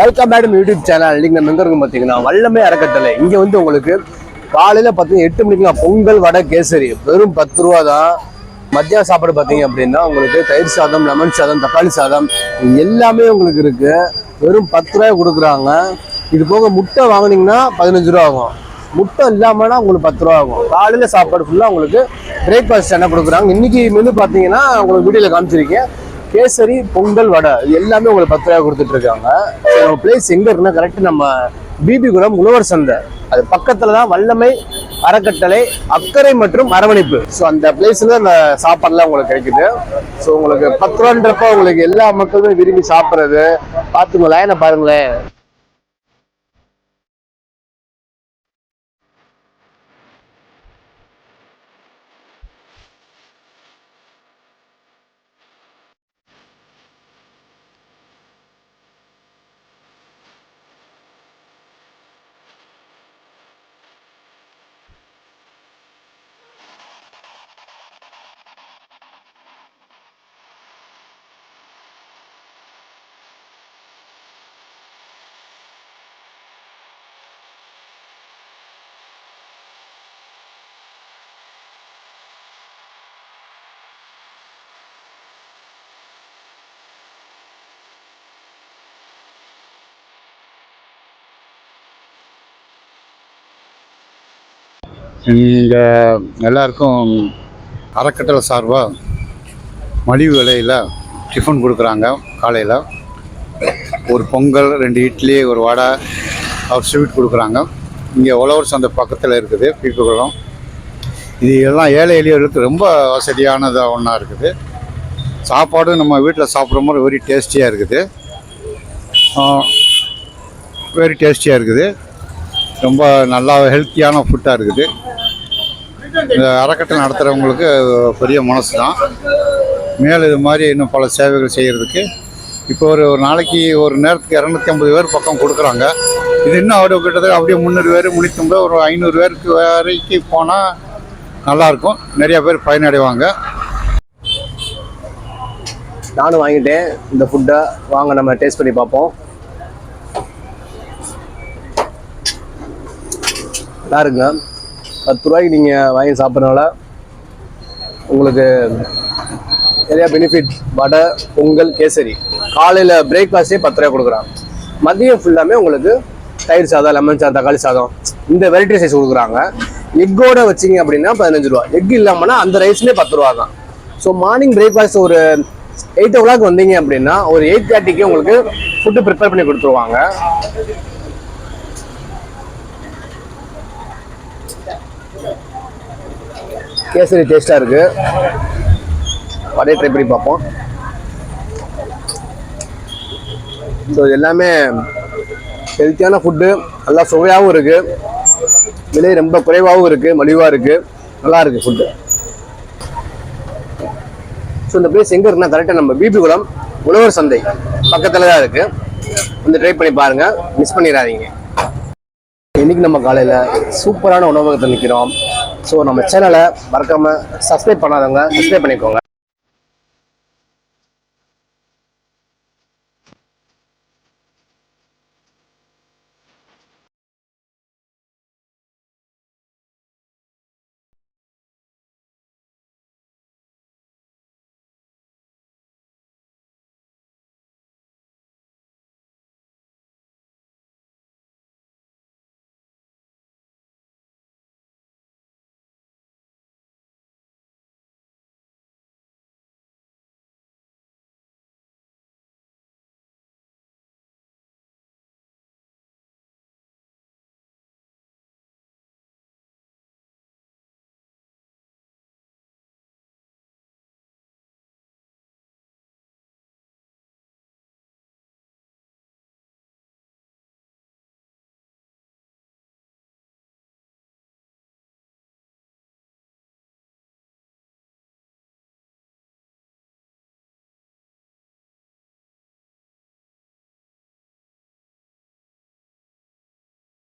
Welcome madam YouTube channel இன்னைக்கு நம்ம எங்க இருக்கும் பார்த்தீங்கன்னா வல்லமே அறக்கட்டளை. இங்க வந்து உங்களுக்கு காலையில பார்த்தீங்கன்னா எட்டு மணிக்கு பொங்கல் வடை கேசரி. வெறும் பத்து ரூபா தான். மத்தியானம் சாப்பாடு பார்த்தீங்க அப்படின்னா உங்களுக்கு தயிர் சாதம் லெமன் சாதம் தக்காளி சாதம் எல்லாமே உங்களுக்கு இருக்கு. வெறும் பத்து ரூபாய் கொடுக்குறாங்க. இது போக முட்டை வாங்குனீங்கன்னா பதினஞ்சு ரூபா ஆகும். முட்டை இல்லாமல்னா உங்களுக்கு பத்து ரூபா ஆகும். காலையில சாப்பாடு ஃபுல்லாக உங்களுக்கு பிரேக்ஃபாஸ்ட் என்ன கொடுக்குறாங்க? இன்னைக்கு மெனு பார்த்தீங்கன்னா உங்களுக்கு வீடியோவில் காமிச்சிருக்கேன். கேசரி பொங்கல் வடை இது எல்லாமே உங்களுக்கு பத்து ரூபாய் கொடுத்துட்டு இருக்காங்க நம்ம பிளேஸ் எங்க இருக்குன்னா கரெக்ட் நம்ம பிபிகுளம் உழவர் சந்தை. அது பக்கத்துல தான் வல்லமை அறக்கட்டளை அக்கறை மற்றும் அரவணைப்பு. ஸோ அந்த பிளேஸ்ல அந்த சாப்பாடுலாம் உங்களுக்கு கிடைக்குது. ஸோ உங்களுக்கு பத்து ரூபான்றப்ப உங்களுக்கு எல்லா மக்களுமே விரும்பி சாப்பிட்றது. பார்த்துங்க லைனை பாருங்களேன். இங்கே எல்லாருக்கும் அறக்கட்டளை சார்பாக மலிவு விலையில் டிஃபன் கொடுக்குறாங்க காலையில். ஒரு பொங்கல் ரெண்டு இட்லி ஒரு வடை ஒரு ஸ்வீட் கொடுக்குறாங்க. இங்கே உழவர் சந்தை பக்கத்தில் இருக்குது பீப்புகுளம் இது எல்லாம் ஏழை எளியவர்களுக்கு ரொம்ப வசதியானதாக ஒன்றா இருக்குது. சாப்பாடும் நம்ம வீட்டில் சாப்பிட்ற மாதிரி வெரி டேஸ்டியாக இருக்குது. வெரி டேஸ்டியாக இருக்குது. ரொம்ப நல்லா ஹெல்த்தியான ஃபுட்டாக இருக்குது. இந்த அறக்கட்டளை நடத்துகிறவங்களுக்கு பெரிய மனசு தான் மேலும் இது மாதிரி இன்னும் பல சேவைகள் செய்கிறதுக்கு இப்போ ஒரு ஒரு நாளைக்கு ஒரு நேரத்துக்கு இரநூத்தி ஐம்பது பேர் பக்கம் கொடுக்குறாங்க. இது இன்னும் அவ்வளோ கிட்டத்தட்ட அப்படியே முந்நூறு பேர் முந்நூற்றம்பது ஒரு ஐநூறு பேருக்கு வரைக்கும் போனால் நல்லாயிருக்கும். நிறையா பேர் பயனடைவாங்க. நானும் வாங்கிட்டேன். இந்த ஃபுட்டை வாங்க நம்ம டேஸ்ட் பண்ணி பார்ப்போம். நல்லா இருக்குங்க பத்து ரூபாய்க்கு நீங்கள் வாங்கி சாப்பிட்றனால உங்களுக்கு நிறையா பெனிஃபிட் வடை பொங்கல் கேசரி. காலையில் பிரேக்ஃபாஸ்ட்டே பத்து ரூபாய் கொடுக்குறாங்க மதியம் ஃபுல்லாமே உங்களுக்கு தயிர் சாதம் லெமன் சாதம் தக்காளி சாதம் இந்த வெரைட்டி ரைஸ் கொடுக்குறாங்க. எக்கோட வச்சிங்க அப்படின்னா பதினஞ்சு ரூபா. எக் இல்லாமல்னா அந்த ரைஸ்லேயே பத்து ரூபா தான். ஸோ மார்னிங் பிரேக்ஃபாஸ்ட் ஒரு எயிட் ஓ கிளாக் வந்தீங்க அப்படின்னா ஒரு எயிட் தேர்ட்டிக்கு உங்களுக்கு ஃபுட்டு ப்ரிப்பேர் பண்ணி கொடுத்துருவாங்க. கேசரி டேஸ்ட்டாக இருக்கு. வடையை ட்ரை பண்ணி பார்ப்போம். ஸோ எல்லாமே ஹெல்த்தியான ஃபுட்டு நல்லா சுவையாகவும் இருக்குது விலை ரொம்ப குறைவாகவும் இருக்குது மலிவாக இருக்குது நல்லா இருக்குது ஃபுட்டு ஸோ இந்த பிளேஸ் எங்கே இருக்குன்னா கரெக்டாக நம்ம பிபி குளம் உழவர் சந்தை பக்கத்தில் தான் இருக்குது வந்து ட்ரை பண்ணி பாருங்கள் மிஸ் பண்ணிடாதீங்க. இன்றைக்கி நம்ம காலையில் சூப்பரான உணவகத்தில் நிற்கிறோம் ஸோ நம்ம சேனலை மறக்காம சப்ஸ்கிரைப் பண்ணாதவங்க சப்ஸ்கிரைப் பண்ணிக்கோங்க.